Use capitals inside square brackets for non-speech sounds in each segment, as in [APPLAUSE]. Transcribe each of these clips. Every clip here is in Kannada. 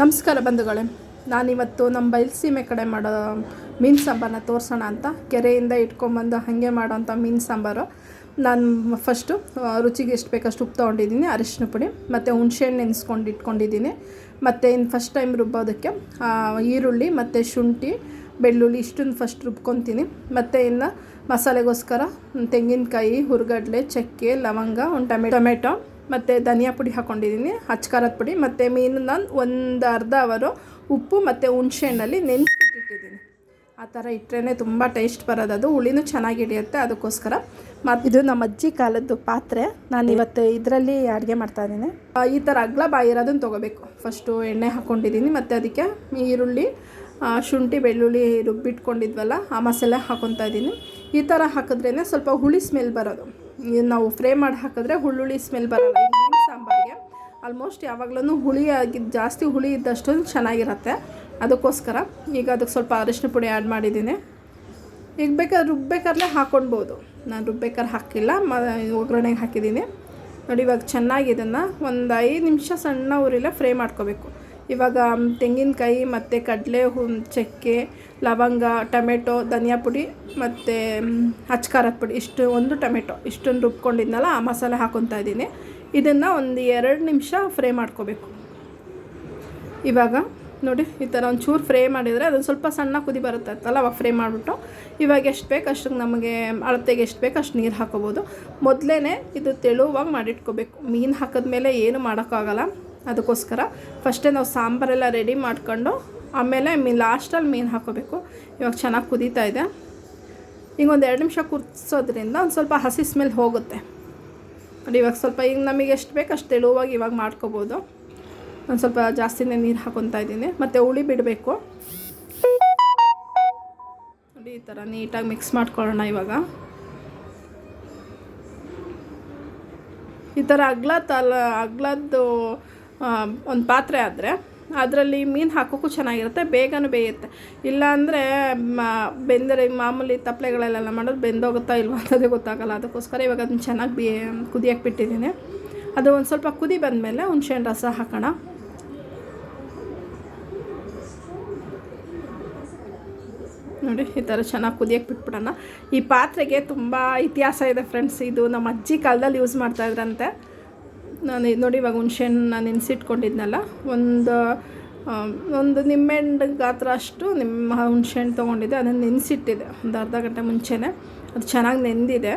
ನಮಸ್ಕಾರ ಬಂಧುಗಳೇ. ನಾನಿವತ್ತು ನಮ್ಮ ಬಯಲುಸೀಮೆ ಕಡೆ ಮಾಡೋ ಮೀನು ಸಾಂಬಾರನ್ನ ತೋರಿಸೋಣ ಅಂತ ಕೆರೆಯಿಂದ ಇಟ್ಕೊಂಬಂದು ಹಾಗೆ ಮಾಡೋಂಥ ಮೀನು ಸಾಂಬಾರು. ನಾನು ಫಸ್ಟು ರುಚಿಗೆ ಎಷ್ಟು ಬೇಕಷ್ಟು ಉಪ್ಪು ತೊಗೊಂಡಿದ್ದೀನಿ, ಅರಿಶಿನ ಪುಡಿ, ಮತ್ತು ಹುಣಸೆಹಣ್ಣು ನೆನೆಸ್ಕೊಂಡು ಇಟ್ಕೊಂಡಿದ್ದೀನಿ. ಮತ್ತು ಇನ್ನು ಫಸ್ಟ್ ಟೈಮ್ ರುಬ್ಬೋದಕ್ಕೆ ಈರುಳ್ಳಿ, ಮತ್ತು ಶುಂಠಿ, ಬೆಳ್ಳುಳ್ಳಿ ಇಷ್ಟನ್ನು ಫಸ್ಟ್ ರುಬ್ಕೊತೀನಿ. ಮತ್ತು ಇನ್ನು ಮಸಾಲೆಗೋಸ್ಕರ ತೆಂಗಿನಕಾಯಿ, ಹುರ್ಗಡ್ಲೆ, ಚಕ್ಕೆ, ಲವಂಗ, ಒಂದು ಟೊಮೆ, ಟೊಮೆಟೊ ಮತ್ತು ಧನಿಯಾ ಪುಡಿ ಹಾಕ್ಕೊಂಡಿದ್ದೀನಿ ಅಚ್ಕಾರದ ಪುಡಿ, ಮತ್ತು ನಾನು ಒಂದು ಅರ್ಧ ಅವರು ಉಪ್ಪು ಮತ್ತು ಹುಣ್ಸೆಹಣ್ಣಲ್ಲಿ ನೆನೆಸ್ಬಿಟ್ಟಿಟ್ಟಿದ್ದೀನಿ. ಆ ಥರ ಇಟ್ಟರೆ ತುಂಬ ಟೇಸ್ಟ್ ಬರೋದು ಅದು, ಹುಳಿನೂ ಚೆನ್ನಾಗಿ ಹಿಡಿಯುತ್ತೆ ಅದಕ್ಕೋಸ್ಕರ. ಮತ್ತು ಇದು ನಮ್ಮ ಅಜ್ಜಿ ಕಾಲದ್ದು ಪಾತ್ರೆ, ನಾನು ಇವತ್ತು ಇದರಲ್ಲಿ ಅಡುಗೆ ಮಾಡ್ತಾಯಿದ್ದೀನಿ ಈ ಥರ ಅಗ್ಲ ಬಾಯಿರೋದನ್ನು ತೊಗೋಬೇಕು. ಫಸ್ಟು ಎಣ್ಣೆ ಹಾಕ್ಕೊಂಡಿದ್ದೀನಿ ಮತ್ತು ಅದಕ್ಕೆ ಈರುಳ್ಳಿ ಶುಂಠಿ, ಬೆಳ್ಳುಳ್ಳಿ ರುಬ್ಬಿಟ್ಕೊಂಡಿದ್ವಲ್ಲ, ಆ ಮಸಾಲೆ ಹಾಕೊತಾ ಇದ್ದೀನಿ. ಈ ಥರ ಹಾಕಿದ್ರೇ ಸ್ವಲ್ಪ ಹುಳಿ ಸ್ಮೆಲ್ ಬರೋದು. ನಾವು ಫ್ರೈ ಮಾಡಿ ಹಾಕಿದ್ರೆ ಹುಳ್ಳುಳ್ಳಿ ಸ್ಮೆಲ್ ಬರಲ್ಲ. ಮೀನು ಸಾಂಬಾರಿಗೆ. ಆಲ್ಮೋಸ್ಟ್ ಯಾವಾಗಲೂ ಹುಳಿ ಆಗಿದ್ದು ಜಾಸ್ತಿ ಹುಳಿ ಇದ್ದಷ್ಟು ಚೆನ್ನಾಗಿರುತ್ತೆ. ಅದಕ್ಕೋಸ್ಕರ ಈಗ ಅದಕ್ಕೆ ಸ್ವಲ್ಪ ಅರಿಶಿನ ಪುಡಿ ಆ್ಯಡ್ ಮಾಡಿದ್ದೀನಿ. ಈಗ ಬೇಕಾದ್ರೆ ರುಬ್ಬೇಕಾದ್ರೆ ಹಾಕ್ಕೊಳ್ಬೋದು ನಾನು ರುಬ್ಬೇಕಾದ್ರೆ ಹಾಕಿಲ್ಲ, ಮ, ಒಗ್ಗರಣೆಗೆ ಹಾಕಿದ್ದೀನಿ. ನೋಡಿ ಇವಾಗ ಚೆನ್ನಾಗಿ ಇದನ್ನು ಒಂದು ಐದು ನಿಮಿಷ ಸಣ್ಣ ಊರಿಲ್ಲ ಫ್ರೈ ಮಾಡ್ಕೋಬೇಕು. ಇವಾಗ ತೆಂಗಿನಕಾಯಿ ಮತ್ತು ಕಡಲೆ ಹೂ ಚಕ್ಕೆ, ಲವಂಗ, ಟೊಮೆಟೊ, ಧನಿಯಾ ಪುಡಿ ಮತ್ತು ಅಚ್ಕಾರದ ಪುಡಿ. ಇಷ್ಟು ಒಂದು ಟೊಮೆಟೊ. ಇಷ್ಟೊಂದು ರುಬ್ಕೊಂಡಿದ್ನಲ್ಲ, ಆ ಮಸಾಲೆ ಹಾಕೊತಾ ಇದ್ದೀನಿ. ಇದನ್ನು ಒಂದು ಎರಡು ನಿಮಿಷ ಫ್ರೈ ಮಾಡ್ಕೋಬೇಕು. ಇವಾಗ, ನೋಡಿ, ಈ ಥರ ಒಂದು ಚೂರು ಫ್ರೈ ಮಾಡಿದರೆ ಅದೊಂದು ಸ್ವಲ್ಪ ಸಣ್ಣ ಕುದಿ ಬರುತ್ತೆ ಅಂತಲ್ಲ, ಅವಾಗ ಫ್ರೈ ಮಾಡಿಬಿಟ್ಟು. ಇವಾಗ ಎಷ್ಟು ಬೇಕು, ಅಷ್ಟು ನಮಗೆ ಅಳತೆಗೆ ಎಷ್ಟು ಬೇಕು, ಅಷ್ಟು ನೀರು ಹಾಕೋಬೋದು. ಮೊದಲೇ ಇದು ತೆಳುವಾಗಿ ಮಾಡಿಟ್ಕೋಬೇಕು. ಮೀನು ಹಾಕಿದ್ಮೇಲೆ ಏನು ಮಾಡೋಕ್ಕಾಗಲ್ಲ. ಅದಕ್ಕೋಸ್ಕರ ಫಸ್ಟೇ ನಾವು ಸಾಂಬಾರೆಲ್ಲ ರೆಡಿ ಮಾಡ್ಕೊಂಡು ಆಮೇಲೆ ಮೀ, ಲಾಸ್ಟಲ್ಲಿ ಮೀನು ಹಾಕೋಬೇಕು ಇವಾಗ ಚೆನ್ನಾಗಿ ಕುದೀತಾ ಇದೆ. ಈಗ ಒಂದು ಎರಡು ನಿಮಿಷ ಕುದಿಸೋದ್ರಿಂದ ಒಂದು ಸ್ವಲ್ಪ ಹಸಿ ಸ್ಮೆಲ್ ಹೋಗುತ್ತೆ. ನೋಡಿ ಇವಾಗ ಸ್ವಲ್ಪ ಈಗ ನಮಗೆ ಎಷ್ಟು ಬೇಕು ಅಷ್ಟು ತೆಳುವಾಗಿ ಇವಾಗ ಮಾಡ್ಕೋಬೋದು. ಒಂದು ಸ್ವಲ್ಪ ಜಾಸ್ತಿನೇ ನೀರು ಹಾಕೊತಾ ಇದ್ದೀನಿ. ಮತ್ತು ಹುಳಿ ಬಿಡಬೇಕು. ನೋಡಿ ಈ ಥರ ನೀಟಾಗಿ ಮಿಕ್ಸ್ ಮಾಡ್ಕೊಳ್ಳೋಣ ಇವಾಗ. ಈ ಥರ ಅಗ್ಲ ತಲ ಅಗ್ಲದ್ದು ಒಂದು ಪಾತ್ರೆ ಆದರೆ ಅದರಲ್ಲಿ ಮೀನು ಹಾಕೋಕ್ಕೂ ಚೆನ್ನಾಗಿರುತ್ತೆ, ಬೇಗನೂ ಬೇಯುತ್ತೆ. ಇಲ್ಲಾಂದರೆ ಬೆಂದರೆ ಮಾಮೂಲಿ ತಪ್ಪಲೆಗಳಲ್ಲೆಲ್ಲ ಮಾಡೋದು ಬೆಂದೋಗುತ್ತಾ ಇಲ್ವಾ ಅಂತದೇ ಗೊತ್ತಾಗಲ್ಲ. ಅದಕ್ಕೋಸ್ಕರ ಇವಾಗ ಅದನ್ನ ಚೆನ್ನಾಗಿ ಬೇ ಕುದಿಯಕ್ಕೆ ಬಿಟ್ಟಿದ್ದೀನಿ. ಅದು ಒಂದು ಸ್ವಲ್ಪ ಕುದಿ ಬಂದಮೇಲೆ ಹುಣ್ಸೆಹಣ್ಣು ರಸ ಹಾಕೋಣ. ನೋಡಿ, ಈ ಥರ ಚೆನ್ನಾಗಿ ಕುದಿಯಕ್ಕೆ ಬಿಟ್ಬಿಡೋಣ. ಈ ಪಾತ್ರೆಗೆ ತುಂಬ ಇತಿಹಾಸ ಇದೆ ಫ್ರೆಂಡ್ಸ್ ಇದು ನಮ್ಮ ಅಜ್ಜಿ ಕಾಲದಲ್ಲಿ ಯೂಸ್ ಮಾಡ್ತಾಯಿದ್ರಂತೆ ನಾನು ನೋಡಿ ಇವಾಗ ಹುಣ್ಸೆಹಣ್ಣು ನೆನೆಸಿಟ್ಕೊಂಡಿದ್ನಲ್ಲ, ಒಂದು ಒಂದು ನಿಂಬೆಹಣ್ಣು ಗಾತ್ರ ಅಷ್ಟು ನಿಮ್ಮ ಹುಣ್ಸೆಹಣ್ಣು ತೊಗೊಂಡಿದ್ದೆ, ಅದನ್ನು ನೆನೆಸಿಟ್ಟಿದೆ ಒಂದು ಅರ್ಧ ಗಂಟೆ ಮುಂಚೆನೇ. ಅದು ಚೆನ್ನಾಗಿ ನೆಂದಿದೆ.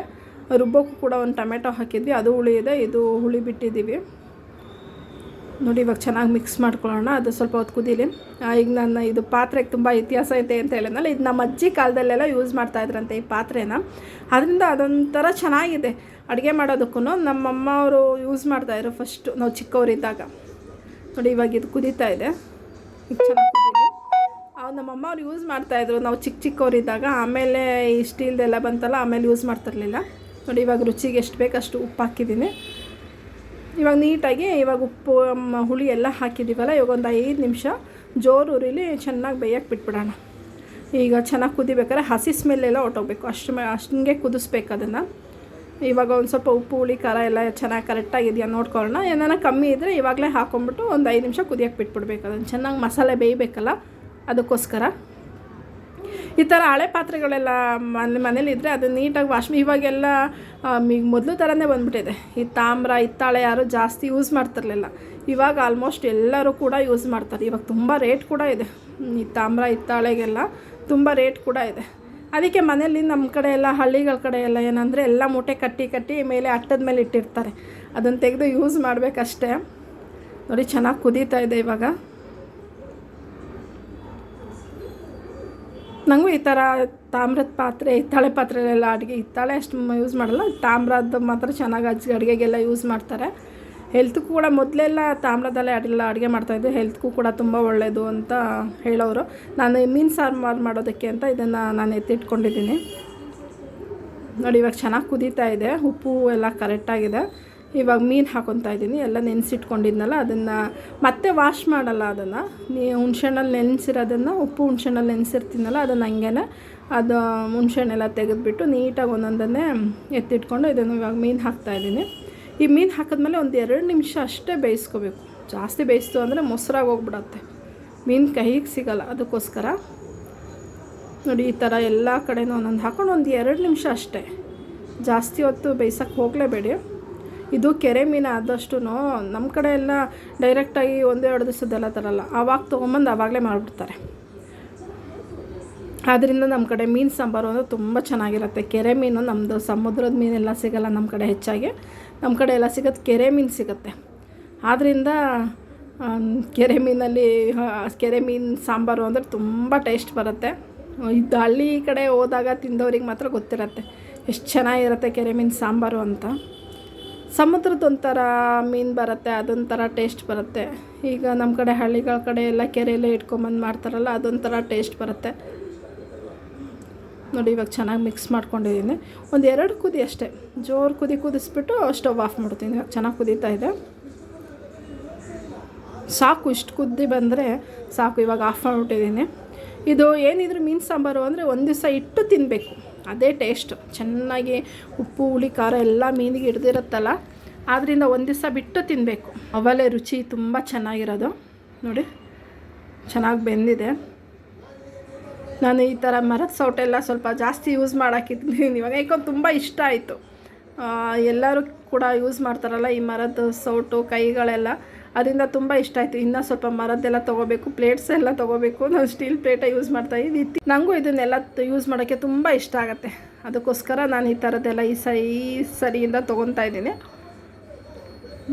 ರುಬ್ಬೋಕ್ಕೂ ಕೂಡ ಒಂದು ಟೊಮೆಟೊ ಹಾಕಿದ್ವಿ, ಅದು ಹುಳಿ ಇದೆ ಇದು ಹುಳಿ ಬಿಟ್ಟಿದ್ದೀವಿ. ನೋಡಿ, ಇವಾಗ ಚೆನ್ನಾಗಿ ಮಿಕ್ಸ್ ಮಾಡ್ಕೊಳ್ಳೋಣ. ಅದು ಸ್ವಲ್ಪ ಹೊತ್ತು ಕುದೀಲಿ. ಈಗ ನನ್ನ ಇದು ಪಾತ್ರೆಗೆ ತುಂಬ ಇತಿಹಾಸ ಐತೆ ಅಂತ ಹೇಳಿದ್ನಲ್ಲ, ಇದು ನಮ್ಮ ಅಜ್ಜಿ ಕಾಲದಲ್ಲೆಲ್ಲ ಯೂಸ್ ಮಾಡ್ತಾಯಿದ್ರಂತೆ ಈ ಪಾತ್ರೆನ. ಅದರಿಂದ ಅದೊಂಥರ ಚೆನ್ನಾಗಿದೆ. ಅಡುಗೆ ಮಾಡೋದಕ್ಕೂ ನಮ್ಮಮ್ಮ ಅವರು ಯೂಸ್ ಮಾಡ್ತಾಯಿದ್ರು ಫಸ್ಟು ನಾವು ಚಿಕ್ಕವರಿದ್ದಾಗ. ನೋಡಿ, ಇವಾಗ ಇದು ಕುದೀತಾ ಇದೆ. ಚೆನ್ನಾಗಿ ನಮ್ಮಮ್ಮ ಅವ್ರು ಯೂಸ್ ಮಾಡ್ತಾಯಿದ್ರು ನಾವು ಚಿಕ್ಕ ಚಿಕ್ಕವರಿದ್ದಾಗ. ಆಮೇಲೆ ಈ ಸ್ಟೀಲ್ದೆಲ್ಲ ಬಂತಲ್ಲ, ಆಮೇಲೆ ಯೂಸ್ ಮಾಡ್ತಿರ್ಲಿಲ್ಲ. ನೋಡಿ, ಇವಾಗ ರುಚಿಗೆ ಎಷ್ಟು ಬೇಕಷ್ಟು ಉಪ್ಪು ಹಾಕಿದ್ದೀನಿ. ಇವಾಗ ನೀಟಾಗಿ ಇವಾಗ ಉಪ್ಪು ಹುಳಿ ಎಲ್ಲ ಹಾಕಿದ್ದೀವಲ್ಲ, ಇವಾಗ ಒಂದು ಐದು ನಿಮಿಷ ಜೋರು ಉರಿಲಿ ಚೆನ್ನಾಗಿ ಬೇಯಕ್ಕೆ ಬಿಟ್ಬಿಡೋಣ. ಈಗ ಚೆನ್ನಾಗಿ ಕುದಿಬೇಕಾದ್ರೆ ಹಸಿ ಸ್ಮೆಲ್ಲೆಲ್ಲ ಹೊಟ್ಟೋಗ್ಬೇಕು ಅಷ್ಟು ಅಷ್ಟಂಗೆ ಕುದಿಸ್ಬೇಕು ಅದನ್ನು. ಇವಾಗ ಒಂದು ಸ್ವಲ್ಪ ಉಪ್ಪು, ಹುಳಿ, ಖಾರ ಎಲ್ಲ ಚೆನ್ನಾಗಿ ಕರೆಕ್ಟಾಗಿದೆಯಾ ನೋಡ್ಕೊಳ್ಳೋಣ. ಏನಾರ ಕಮ್ಮಿ ಇದ್ದರೆ ಇವಾಗಲೇ ಹಾಕ್ಕೊಂಬಿಟ್ಟು ಒಂದು ಐದು ನಿಮಿಷ ಕುದಿಯಕ್ಕೆ ಬಿಟ್ಬಿಡ್ಬೇಕು. ಅದನ್ನು ಚೆನ್ನಾಗಿ ಮಸಾಲೆ ಬೇಯಬೇಕಲ್ಲ, ಅದಕ್ಕೋಸ್ಕರ. ಈ ಥರ ಹಳೆ ಪಾತ್ರೆಗಳೆಲ್ಲ ಮನೆ ಮನೇಲಿ ಇದ್ದರೆ ಅದು ನೀಟಾಗಿ ವಾಶ್ ಇವಾಗೆಲ್ಲ ಈಗ ಮೊದಲು ಥರನೇ ಬಂದ್ಬಿಟ್ಟಿದೆ. ಈ ತಾಮ್ರ, ಹಿತ್ತಾಳೆ ಯಾರು ಜಾಸ್ತಿ ಯೂಸ್ ಮಾಡ್ತಿರ್ಲಿಲ್ಲ. ಇವಾಗ ಆಲ್ಮೋಸ್ಟ್ ಎಲ್ಲರೂ ಕೂಡ ಯೂಸ್ ಮಾಡ್ತಾರೆ. ಇವಾಗ ತುಂಬ ರೇಟ್ ಕೂಡ ಇದೆ. ಈ ತಾಮ್ರ, ಹಿತ್ತಾಳೆಗೆಲ್ಲ ತುಂಬ ರೇಟ್ ಕೂಡ ಇದೆ. ಅದಕ್ಕೆ ಮನೇಲಿ ನಮ್ಮ ಕಡೆ ಎಲ್ಲ, ಹಳ್ಳಿಗಳ ಕಡೆ ಎಲ್ಲ ಏನಂದರೆ ಎಲ್ಲ ಮೂಟೆ ಕಟ್ಟಿ ಕಟ್ಟಿ ಮೇಲೆ ಅಟ್ಟದ ಮೇಲೆ ಇಟ್ಟಿರ್ತಾರೆ. ಅದನ್ನು ತೆಗೆದು ಯೂಸ್ ಮಾಡಬೇಕಷ್ಟೇ. ನೋಡಿ, ಚೆನ್ನಾಗಿ ಕುದೀತಾ ಇದೆ ಇವಾಗ. ನನಗೂ ಈ ಥರ ತಾಮ್ರದ ಪಾತ್ರೆ ಹಿತ್ತಾಳೆ ಪಾತ್ರೆಲೆಲ್ಲ ಅಡುಗೆ ಹಿತ್ತಾಳೆ ಅಷ್ಟು ಯೂಸ್ ಮಾಡಲ್ಲ. ತಾಮ್ರದ ಮಾತ್ರ ಚೆನ್ನಾಗಿ ಅಜ್ಜಿ ಅಡುಗೆಗೆಲ್ಲ ಯೂಸ್ ಮಾಡ್ತಾರೆ. ಹೆಲ್ತ್ಗೂ ಕೂಡ ಮೊದಲೆಲ್ಲ ತಾಮ್ರದಲ್ಲೇ ಅಡೆಲ್ಲ ಅಡುಗೆ ಮಾಡ್ತಾಯಿದ್ದೆ ಹೆಲ್ತ್ಗೂ ಕೂಡ ತುಂಬ ಒಳ್ಳೆಯದು ಅಂತ ಹೇಳೋರು. ನಾನು ಮೀನು ಸಾರು ಮಾಡೋದಕ್ಕೆ ಅಂತ ಇದನ್ನು ನಾನು ಎತ್ತಿಟ್ಕೊಂಡಿದ್ದೀನಿ. ನೋಡಿ, ಇವಾಗ ಚೆನ್ನಾಗಿ ಕುದೀತಾ ಇದೆ. ಉಪ್ಪು ಎಲ್ಲ ಕರೆಕ್ಟಾಗಿದೆ ಇವಾಗ ಮೀನು ಹಾಕೊತಾ ಇದ್ದೀನಿ, ಎಲ್ಲ ನೆನೆಸಿಟ್ಕೊಂಡಿದ್ನಲ್ಲ, ಅದನ್ನು ಮತ್ತೆ ವಾಶ್ ಮಾಡಲ್ಲ ಅದನ್ನು. ನೀ ಹುಣ್ಸೆಹಣ್ಣಲ್ಲಿ ನೆನೆಸಿರೋದನ್ನು, ಉಪ್ಪು ಹುಣ್ಸೆಹಣ್ಣಲ್ಲಿ ನೆನೆಸಿರ್ತೀನಲ್ಲ, ಅದನ್ನು ಹಂಗೇನೆ ಅದು, ಹುಣ್ಸೆಹಣ್ಣೆಲ್ಲ ತೆಗೆದುಬಿಟ್ಟು ನೀಟಾಗಿ ಒಂದೊಂದನ್ನೇ ಎತ್ತಿಟ್ಕೊಂಡು ಇದನ್ನು ಇವಾಗ ಮೀನು ಹಾಕ್ತಾಯಿದ್ದೀನಿ ಈ ಮೀನು ಹಾಕಿದ್ಮೇಲೆ ಒಂದು ಎರಡು ನಿಮಿಷ ಅಷ್ಟೇ ಬೇಯಿಸ್ಕೋಬೇಕು. ಜಾಸ್ತಿ ಬೇಯಿಸ್ತು ಅಂದರೆ ಮೊಸರಾಗಿ ಹೋಗ್ಬಿಡತ್ತೆ. ಮೀನು ಕೈಗೆ ಸಿಗಲ್ಲ, ಅದಕ್ಕೋಸ್ಕರ. ನೋಡಿ, ಈ ಥರ ಎಲ್ಲ ಕಡೆನೂ ಒಂದೊಂದು ಹಾಕೊಂಡು ಒಂದು ಎರಡು ನಿಮಿಷ ಅಷ್ಟೇ. ಜಾಸ್ತಿ ಹೊತ್ತು ಬೇಯಿಸೋಕ್ಕೆ ಹೋಗಲೇಬೇಡಿ. ಇದು ಕೆರೆ ಮೀನು ಆದಷ್ಟು ನಮ್ಮ ಕಡೆ ಎಲ್ಲ ಡೈರೆಕ್ಟಾಗಿ ಒಂದೇ ಎರಡು ದಿವಸದ್ದೆಲ್ಲ ತರಲ್ಲ. ಆವಾಗ ತೊಗೊಂಬಂದು ಆವಾಗಲೇ ಮಾಡಿಬಿಡ್ತಾರೆ. ಆದ್ದರಿಂದ ನಮ್ಮ ಕಡೆ ಮೀನು ಸಾಂಬಾರು ಅಂದರೆ ತುಂಬ ಚೆನ್ನಾಗಿರುತ್ತೆ. ಕೆರೆ ಮೀನು ನಮ್ಮದು ಸಮುದ್ರದ ಮೀನೆಲ್ಲ ಸಿಗಲ್ಲ ನಮ್ಮ ಕಡೆ ಹೆಚ್ಚಾಗಿ. ನಮ್ಮ ಕಡೆ ಎಲ್ಲ ಸಿಗೋದು ಕೆರೆ ಮೀನು ಸಿಗುತ್ತೆ. ಆದ್ದರಿಂದ ಕೆರೆ ಮೀನಲ್ಲಿ ಕೆರೆ ಮೀನು ಸಾಂಬಾರು ಅಂದರೆ ತುಂಬ ಟೇಸ್ಟ್ ಬರುತ್ತೆ. ಇದು ಹಳ್ಳಿ ಕಡೆ ಹೋದಾಗ ತಿಂದವ್ರಿಗೆ ಮಾತ್ರ ಗೊತ್ತಿರುತ್ತೆ. ಎಷ್ಟು ಚೆನ್ನಾಗಿರುತ್ತೆ ಕೆರೆ ಮೀನು ಸಾಂಬಾರು ಅಂತ. ಸಮುದ್ರದ ಒಂಥರ ಮೀನು ಬರುತ್ತೆ, ಅದೊಂಥರ ಟೇಸ್ಟ್ ಬರುತ್ತೆ. ಈಗ ನಮ್ಮ ಕಡೆ ಹಳ್ಳಿಗಳ ಕಡೆ ಎಲ್ಲ ಕೆರೆಯಲ್ಲೇ ಇಟ್ಕೊಂಬಂದು ಮಾಡ್ತಾರಲ್ಲ, ಅದೊಂಥರ ಟೇಸ್ಟ್ ಬರುತ್ತೆ. ನೋಡಿ, ಇವಾಗ ಚೆನ್ನಾಗಿ ಮಿಕ್ಸ್ ಮಾಡ್ಕೊಂಡಿದ್ದೀನಿ ಒಂದು ಎರಡು ಕುದಿ ಅಷ್ಟೇ. ಜೋರು ಕುದಿ ಕುದಿಸ್ಬಿಟ್ಟು ಸ್ಟವ್ ಆಫ್ ಮಾಡ್ತೀನಿ. ಇವಾಗ ಚೆನ್ನಾಗಿ ಕುದೀತಾ ಇದೆ. ಸಾಕು, ಇಷ್ಟು ಕುದ್ದಿ ಬಂದರೆ ಸಾಕು. ಇವಾಗ ಆಫ್ ಮಾಡಿಬಿಟ್ಟಿದ್ದೀನಿ ಇದು ಏನಿದ್ರು ಮೀನು ಸಾಂಬಾರು ಅಂದರೆ ಒಂದು ದಿವಸ ಇಟ್ಟು ತಿನ್ನಬೇಕು ಅದೇ ಟೇಸ್ಟ್ ಚೆನ್ನಾಗಿ ಉಪ್ಪು, ಹುಳಿ, ಖಾರ ಎಲ್ಲ ಮೀನಿಗೆ ಹಿಡ್ದಿರುತ್ತಲ್ಲ? ಆದ್ದರಿಂದ ಒಂದು ದಿವಸ ಬಿಟ್ಟು ತಿನ್ನಬೇಕು ಅವಲೆ ರುಚಿ ತುಂಬ ಚೆನ್ನಾಗಿರೋದು. ನೋಡಿ, ಚೆನ್ನಾಗಿ ಬೆಂದಿದೆ. ನಾನು ಈ ಥರ ಮರದ ಸೌಟೆಲ್ಲ ಸ್ವಲ್ಪ ಜಾಸ್ತಿ ಯೂಸ್ ಮಾಡೋಕ್ಕಿದ್ದೀನಿ [LAUGHS] ಇವಾಗ ಯಾಕಂದ್ರೆ ತುಂಬ ಇಷ್ಟ ಆಯಿತು. ಎಲ್ಲರೂ ಕೂಡ ಯೂಸ್ ಮಾಡ್ತಾರಲ್ಲ ಈ ಮರದ ಸೌಟು, ಕೈಗಳೆಲ್ಲ. ಅದರಿಂದ ತುಂಬ ಇಷ್ಟ ಆಯಿತು. ಇನ್ನೂ ಸ್ವಲ್ಪ ಮರದ್ದೆಲ್ಲ ತೊಗೋಬೇಕು ಪ್ಲೇಟ್ಸ್ ಎಲ್ಲ ತೊಗೋಬೇಕು. ನಾನು ಸ್ಟೀಲ್ ಪ್ಲೇಟ ಯೂಸ್ ಮಾಡ್ತಾ ಇದ್ದೀನಿ ನನಗೂ ಇದನ್ನೆಲ್ಲ ಯೂಸ್ ಮಾಡೋಕ್ಕೆ ತುಂಬ ಇಷ್ಟ ಆಗುತ್ತೆ. ಅದಕ್ಕೋಸ್ಕರ ನಾನು ಈ ಥರದ್ದೆಲ್ಲ ಈ ಸ ಈ ಸರಿಯಿಂದ ತೊಗೊತಾ ಇದ್ದೀನಿ.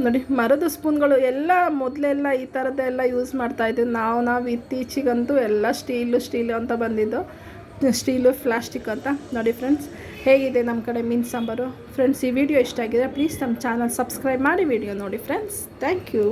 ನೋಡಿ, ಮರದ ಸ್ಪೂನ್ಗಳು ಎಲ್ಲ ಮೊದಲೆಲ್ಲ ಈ ಥರದ್ದೆಲ್ಲ ಯೂಸ್ ಮಾಡ್ತಾಯಿದ್ವಿ ನಾವು ನಾವು ಇತ್ತೀಚಿಗಂತೂ ಎಲ್ಲ ಸ್ಟೀಲು ಸ್ಟೀಲು ಅಂತ ಬಂದಿದ್ದು. [LAUGHS] ಸ್ಟೀಲು ಪ್ಲಾಸ್ಟಿಕ್ ಅಂತ. ನೋಡಿ ಫ್ರೆಂಡ್ಸ್ ಹೇಗಿದೆ ನಮ್ಮ ಕಡೆ ಮೀನು ಸಾಂಬಾರು? ಫ್ರೆಂಡ್ಸ್ ಈ ವಿಡಿಯೋ ಇಷ್ಟ ಆಗಿದೆ ಪ್ಲೀಸ್ ನಮ್ಮ ಚಾನಲ್ ಸಬ್ಸ್ಕ್ರೈಬ್ ಮಾಡಿ ವಿಡಿಯೋ ನೋಡಿ ಫ್ರೆಂಡ್ಸ್ ಥ್ಯಾಂಕ್ ಯು